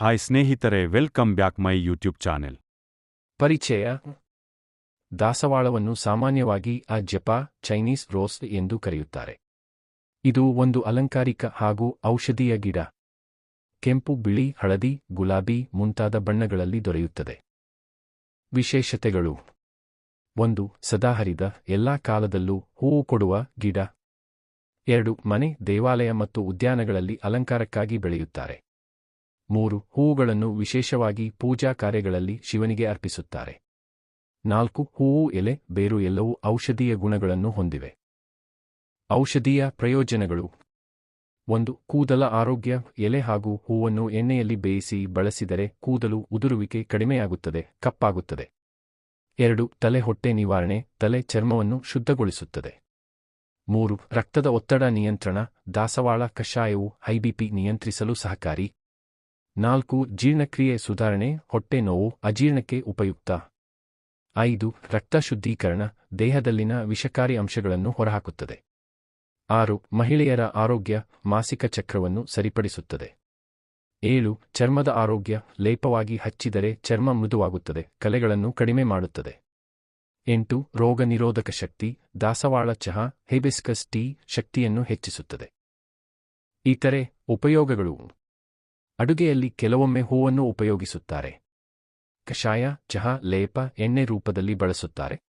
Hi ಸ್ನೇಹಿತರೆ, welcome back my YouTube channel. ಪರಿಚಯ. ದಾಸವಾಳವನ್ನು ಸಾಮಾನ್ಯವಾಗಿ ಆ ಜಪ, ಚೈನೀಸ್ ರೋಸ್ ಎಂದು ಕರೆಯುತ್ತಾರೆ. ಇದು ಒಂದು ಅಲಂಕಾರಿಕ ಹಾಗೂ ಔಷಧೀಯ ಗಿಡ. ಕೆಂಪು, ಬಿಳಿ, ಹಳದಿ, ಗುಲಾಬಿ ಮುಂತಾದ ಬಣ್ಣಗಳಲ್ಲಿ ದೊರೆಯುತ್ತದೆ. ವಿಶೇಷತೆಗಳು. ಒಂದು ಸದಾಹರಿದ ಎಲ್ಲಾ ಕಾಲದಲ್ಲೂ ಹೂವು ಕೊಡುವ ಗಿಡ. ಎರಡು, ಮನೆ, ದೇವಾಲಯ ಮತ್ತು ಉದ್ಯಾನಗಳಲ್ಲಿ ಅಲಂಕಾರಕ್ಕಾಗಿ ಬೆಳೆಯುತ್ತಾರೆ. ಮೂರು ಹೂವುಗಳನ್ನು ವಿಶೇಷವಾಗಿ ಪೂಜಾ ಕಾರ್ಯಗಳಲ್ಲಿ ಶಿವನಿಗೆ ಅರ್ಪಿಸುತ್ತಾರೆ. ನಾಲ್ಕು ಹೂವು ಎಲೆ, ಬೇರು ಎಲ್ಲವೂ ಔಷಧೀಯ ಗುಣಗಳನ್ನು ಹೊಂದಿವೆ. ಔಷಧೀಯ ಪ್ರಯೋಜನಗಳು. ಒಂದು, ಕೂದಲ ಆರೋಗ್ಯ, ಎಲೆ ಹಾಗೂ ಹೂವನ್ನು ಎಣ್ಣೆಯಲ್ಲಿ ಬೇಯಿಸಿ ಬಳಸಿದರೆ ಕೂದಲು ಉದುರುವಿಕೆ ಕಡಿಮೆಯಾಗುತ್ತದೆ, ಕಪ್ಪಾಗುತ್ತದೆ. ಎರಡು, ತಲೆ ಹೊಟ್ಟೆ ನಿವಾರಣೆ, ತಲೆ ಚರ್ಮವನ್ನು ಶುದ್ಧಗೊಳಿಸುತ್ತದೆ. ಮೂರು, ರಕ್ತದ ಒತ್ತಡ ನಿಯಂತ್ರಣ, ದಾಸವಾಳ ಕಷಾಯವು ಐಬಿಪಿ ನಿಯಂತ್ರಿಸಲು ಸಹಕಾರಿ. ನಾಲ್ಕು, ಜೀರ್ಣಕ್ರಿಯೆ ಸುಧಾರಣೆ, ಹೊಟ್ಟೆ ನೋವು, ಅಜೀರ್ಣಕ್ಕೆ ಉಪಯುಕ್ತ. ಐದು, ರಕ್ತ ಶುದ್ಧೀಕರಣ, ದೇಹದಲ್ಲಿನ ವಿಷಕಾರಿ ಅಂಶಗಳನ್ನು ಹೊರಹಾಕುತ್ತದೆ. ಆರು, ಮಹಿಳೆಯರ ಆರೋಗ್ಯ, ಮಾಸಿಕ ಚಕ್ರವನ್ನು ಸರಿಪಡಿಸುತ್ತದೆ. ಏಳು, ಚರ್ಮದ ಆರೋಗ್ಯ, ಲೇಪವಾಗಿ ಹಚ್ಚಿದರೆ ಚರ್ಮ ಮೃದುವಾಗುತ್ತದೆ, ಕಲೆಗಳನ್ನು ಕಡಿಮೆ ಮಾಡುತ್ತದೆ. ಎಂಟು, ರೋಗ ನಿರೋಧಕ ಶಕ್ತಿ, ದಾಸವಾಳ ಚಹಾ, ಹೆಬಿಸ್ಕಸ್ ಟೀ ಶಕ್ತಿಯನ್ನು ಹೆಚ್ಚಿಸುತ್ತದೆ. ಇತರೆ ಉಪಯೋಗಗಳು ಅಡುಗೆಯಲ್ಲಿ ಕೆಲವೊಮ್ಮೆ ಹೂವನ್ನು ಉಪಯೋಗಿಸುತ್ತಾರೆ. ಕಷಾಯ ಚಹಾ ಲೇಪ ಎಣ್ಣೆ ರೂಪದಲ್ಲಿ ಬಳಸುತ್ತಾರೆ.